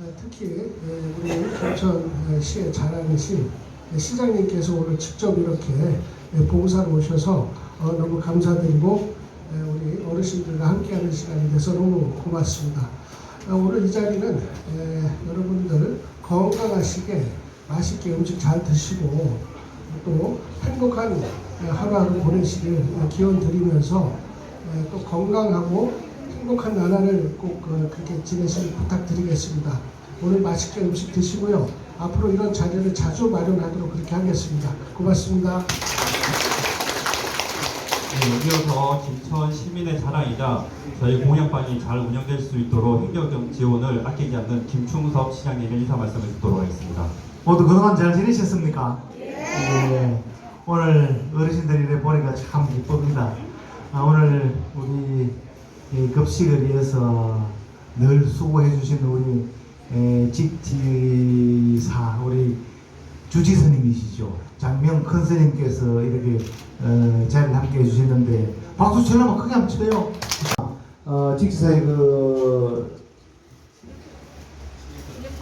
어, 특히 에, 우리 경천시의 자랑이신 시장님께서 오늘 직접 이렇게 에, 봉사를 오셔서 어, 너무 감사드리고 에, 우리 어르신들과 함께하는 시간이 돼서 너무 고맙습니다. 어, 오늘 이 자리는 에, 여러분들 건강하시게 맛있게 음식 잘 드시고 또 행복한 에, 하루하루 보내시길 기원 드리면서 에, 또 건강하고 행복한 나날을 꼭 어, 그렇게 지내시길 부탁드리겠습니다. 오늘 맛있게 음식 드시고요. 앞으로 이런 자리를 자주 마련하도록 그렇게 하겠습니다. 고맙습니다. 네, 이어서 김천 시민의 자랑이자 저희 공약반이 잘 운영될 수 있도록 행정 지원을 아끼지 않는 김충섭 시장님의 인사 말씀을 듣도록 하겠습니다. 모두 그동안 잘 지내셨습니까? 예. 오늘 어르신들이 보니까 참 기쁩니다. 아, 오늘 우리 이 급식을 위해서 늘 수고해 주시는 우리 에, 직지사 우리 주지스님이시죠. 장명 큰 스님께서 이렇게 어, 자리를 함께 해 주시는데 박수 치려면 크게 한번 쳐요. 어, 직지사의 그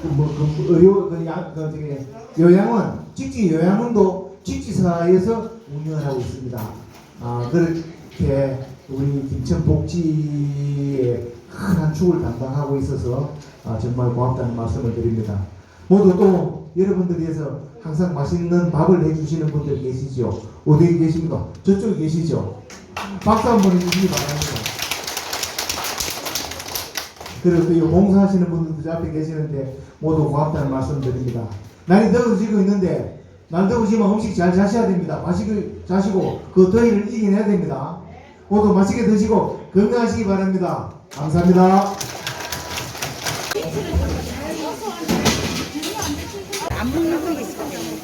뭐, 그, 의료, 그, 양, 그, 저기, 요양원, 직지 요양원도 직지사에서 운영을 하고 있습니다. 아, 그 렇게 우리 김천 복지의 큰한 축을 담당하고 있어서 아, 정말 고맙다는 말씀을 드립니다. 모두 또 여러분들 위해서 항상 맛있는 밥을 해주시는 분들 계시죠? 어디 계십니까? 저쪽에 계시죠? 박수 한번 해주시기 바랍니다. 그리고 또이 봉사하시는 분들도 저 앞에 계시는데 모두 고맙다는 말씀 드립니다. 날이 더워지고 있는데 날 더우시면 음식 잘 자셔야 됩니다. 맛있게 자시고 그 더위를 이겨내야 됩니다. 모두 맛있게 드시고 건강하시기 바랍니다. 감사합니다. 안 먹는 거 있어요.